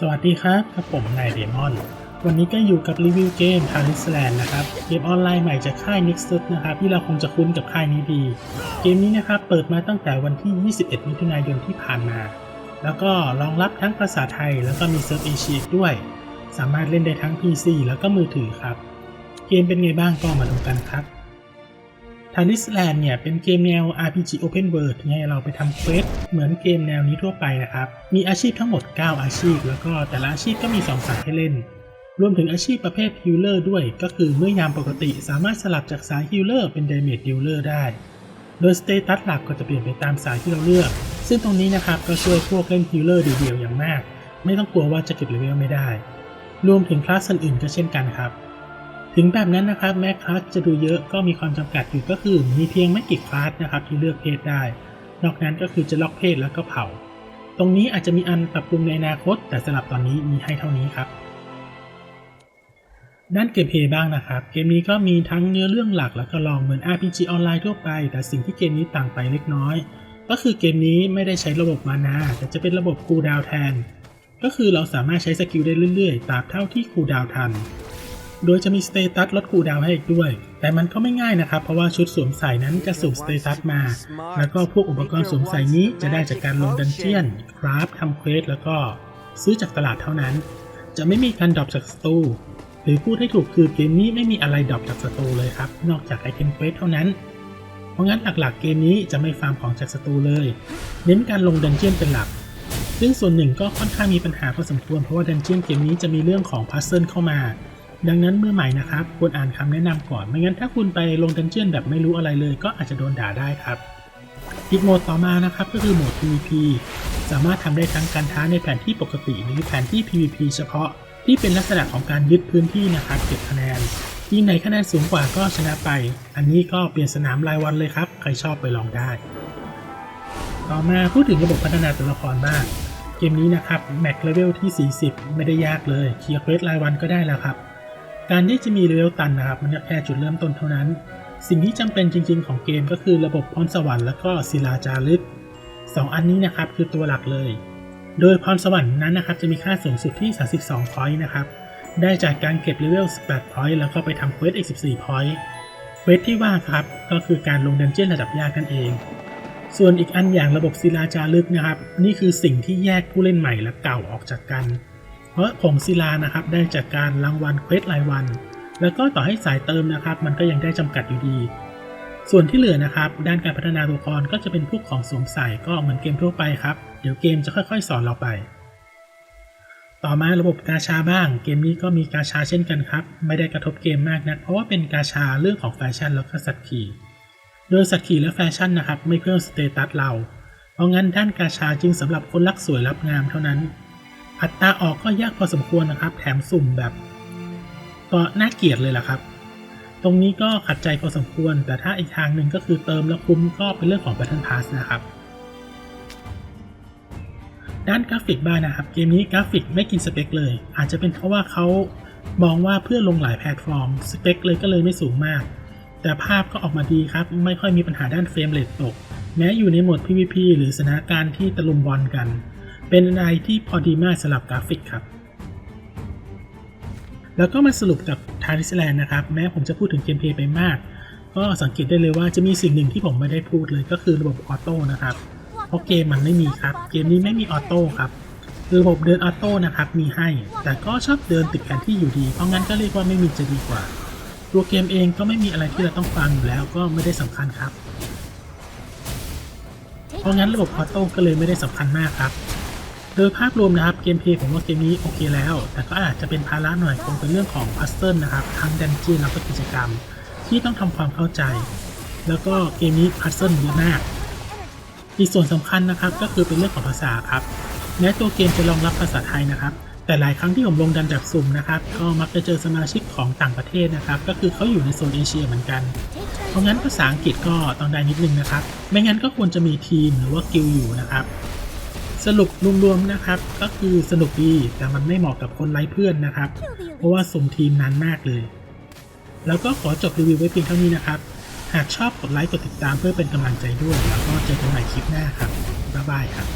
สวัสดีครับกับผมนายเดมอน วันนี้ก็อยู่กับรีวิวเกม t a l i s l a n d นะครับเกมออนไลน์ใหม่จากค่าย Nexus นะครับที่เราคงจะคุ้นกับค่ายนี้ดี เกมนี้นะครับเปิดมาตั้งแต่วันที่ 21 มิถุนายนที่ผ่านมา แล้วก็รองรับทั้งภาษาไทย แล้วก็มีเซิร์ฟเอเชียด้วย สามารถเล่นได้ทั้ง PC แล้วก็มือถือครับ เกมเป็นไงบ้างก็มาดูกันครับ ทาริสแลนด์เนี่ยเป็นเกมแนว RPG Open World ให้เราไปทำเควสเหมือนเกมแนวนี้ทั่วไปนะครับ มีอาชีพทั้งหมด 9 อาชีพ แล้วก็แต่ละอาชีพก็มี2สายให้เล่น รวมถึงอาชีพประเภทฮิลเลอร์ด้วย ก็คือเมื่อยามปกติสามารถสลับจากสายฮิลเลอร์เป็น Damage Dealer ได้ โดยสเตตัสหลักก็จะเปลี่ยนไปตามสายที่เราเลือก ซึ่งตรงนี้นะครับก็ช่วยพวกเล่นฮิลเลอร์เดียวๆอย่างมาก ไม่ต้องกลัวว่าจะเก็บเลเวลไม่ได้ รวมถึงคลาสอื่นๆก็เช่นกันครับ ถึงแบบนั้นนะครับแม้คลาสจะดูเยอะก็มีความจำกัดอยู่ก็คือมีเพียงไม่กี่คลาสนะครับที่เลือกเพศได้ นอกนั้นก็คือจะล็อกเพศแล้วก็เผา ตรงนี้อาจจะมีอันปรับปรุงในอนาคต แต่สำหรับตอนนี้มีให้เท่านี้ครับ ด้านเกมเพย์บ้างนะครับ เกมนี้ก็มีทั้งเนื้อเรื่องหลักแล้วก็ลองเหมือน RPG ออนไลน์ทั่วไป แต่สิ่งที่เกมนี้ต่างไปเล็กน้อย ก็คือเกมนี้ไม่ได้ใช้ระบบมานาแต่จะเป็นระบบคูลดาวแทน ก็คือเราสามารถใช้สกิลได้เรื่อยๆตราบเท่าที่คูลดาวทัน โดยจะมีสเตตัสลดคูดาวให้อีกด้วย แต่มันก็ไม่ง่ายนะครับ เพราะว่าชุดสวมใส่นั้นจะสุ่มสเตตัสมา แล้วก็พวกอุปกรณ์สวมใส่นี้จะได้จากการลงดันเจียน คราฟทำเควสแล้วก็ซื้อจากตลาดเท่านั้น จะไม่มีการดรอปจากสตูหรือพูดให้ถูกคือเกมนี้ไม่มีอะไรดรอปจากสตูเลยครับ นอกจากไอเทมเควสเท่านั้น เพราะงั้นหลักๆเกมนี้จะไม่ฟาร์มของจากสตูเลย เน้นการลงดันเจียนเป็นหลักซึ่งส่วนหนึ่งก็ค่อนข้างมีปัญหาพอสมควรเพราะว่าดันเจียนเกมนี้จะมีเรื่องของพัซเซิลเข้ามา ดังนั้นเมื่อใหม่นะครับควรอ่านคำแนะนำก่อน ไม่งั้นถ้าคุณไปลงดันเจียนแบบไม่รู้อะไรเลย ก็อาจจะโดนด่าได้ครับ อีกโหมดต่อมานะครับก็คือโหมด PVP สามารถทำได้ทั้งการท้าในแผนที่ปกติหรือแผนที่ PVP เฉพาะที่เป็นลักษณะของการยึดพื้นที่นะครับเก็บคะแนนที่ไหนคะแนนสูงกว่าก็ชนะไป อันนี้ก็เปลี่ยนสนามรายวันเลยครับ ใครชอบไปลองได้ ต่อมาพูดถึงระบบพัฒนาตัวละครบ้างเกมนี้นะครับแม็กเลเวลที่ 40 ไม่ได้ยากเลยเคลียร์เควสรายวันก็ได้แล้วครับ การที่จะมีเลเวลตันนะครับ มันแค่จุดเริ่มต้นเท่านั้น สิ่งที่จำเป็นจริง ๆ ของเกมก็คือระบบพรสวรรค์และก็ศิลาจารึกสองอันนี้นะครับคือตัวหลักเลย โดยพรสวรรค์นั้นนะครับจะมีค่าสูงสุดที่ 32 point นะครับ ได้จากการเก็บเลเวล 18 point แล้วก็ไปทำเควสอีก 14 point เควสที่ว่าครับก็คือการลงดันเจียนระดับยากนั่นเอง ส่วนอีกอันอย่างระบบศิลาจารึกนะครับ นี่คือสิ่งที่แยกผู้เล่นใหม่และเก่าออกจากกัน เพราะผงศิลานะครับได้จากการรางวัลเควสรายวัน แล้วก็ต่อให้สายเติมนะครับ มันก็ยังได้จำกัดอยู่ดี ส่วนที่เหลือนะครับ ด้านการพัฒนาตัวละครก็จะเป็นพวกของสวมใส่ก็เหมือนเกมทั่วไปครับ เดี๋ยวเกมจะค่อยๆ สอนเราไป ต่อมาระบบกาชาบ้าง เกมนี้ก็มีกาชาเช่นกันครับ ไม่ได้กระทบเกมมากนะักเพราะว่าเป็นกาชาเรื่องของแฟชั่นแล้วก็สัตว์ขี่โดยสัตว์ขี่และแฟชั่นนะครับ ไม่เพิ่มสเตตัสเรา เพราะงั้นด้านกาชาจึงสำหรับคนรักสวยรับงามเท่านั้น อัตราออกก็ยากพอสมควรนะครับ แถมสุ่มแบบก็น่าเกลียดเลยล่ะครับ ตรงนี้ก็ขัดใจพอสมควร แต่ถ้าอีกทางหนึ่งก็คือเติมแล้วคุ้มก็เป็นเรื่องของ Battle Pass นะครับ ด้านกราฟิกบ้างนะครับ เกมนี้กราฟิกไม่กินสเปคเลย อาจจะเป็นเพราะว่าเขามองว่าเพื่อลงหลายแพลตฟอร์ม สเปคเลยก็เลยไม่สูงมาก แต่ภาพก็ออกมาดีครับ ไม่ค่อยมีปัญหาด้านเฟรมเรทตก แม้อยู่ในโหมด PVP หรือสถานการณ์ที่ตะลุมบอลกัน เป็นอะไรที่พอดีมากสำหรับกราฟิกครับ แล้วก็มาสรุปกับทาริสแลนด์นะครับ แม้ผมจะพูดถึงเกมเพลย์ไปมาก ก็สังเกตได้เลยว่าจะมีสิ่งหนึ่งที่ผมไม่ได้พูดเลยก็คือระบบออโต้นะครับ เพราะเกมมันไม่มีครับ เกมนี้ไม่มีออโต้ครับคือระบบเดินออโต้นะครับมีให้ แต่ก็ชอบเดินติดแผนที่อยู่ดี เพราะงั้นก็เรียกว่าไม่มีจะดีกว่า ตัวเกมเองก็ไม่มีอะไรที่เราต้องฟังอยู่แล้วก็ไม่ได้สำคัญครับ เพราะงั้นระบบออโต้ก็เลยไม่ได้สำคัญมากครับ โดยภาพรวมนะครับเกมเพลย์ผมว่าเกมนี้โอเคแล้ว แต่ก็อาจจะเป็นภาระหน่อยคงเป็นเรื่องของพัซเซิลนะครับทั้งดันเจียนแล้วก็กิจกรรม ที่ต้องทำความเข้าใจ แล้วก็เกมนี้พัซเซิลเยอะมาก อีกส่วนสำคัญนะครับก็คือเป็นเรื่องของภาษาครับแม้ตัวเกมจะรองรับภาษาไทยนะครับ แต่หลายครั้งที่ผมลงดันแบบสุ่มนะครับก็มักจะเจอสมาชิกของต่างประเทศนะครับ ก็คือเขาอยู่ในโซนเอเชียเหมือนกัน เพราะงั้นภาษาอังกฤษก็ต้องได้นิดนึงนะครับ ไม่งั้นก็ควรจะมีทีมหรือว่ากิลอยู่นะครับ สรุปรวมๆนะครับ ก็คือสนุกดีแต่มันไม่เหมาะกับคนไร้เพื่อนนะครับ เพราะว่าสมทีมนานมากเลย แล้วก็ขอจบรีวิวไว้เพียงเท่านี้นะครับ หากชอบกดไลค์กดติดตามเพื่อเป็นกำลังใจด้วย แล้วก็เจอกันใหม่คลิปหน้าครับบ๊ายบายครับ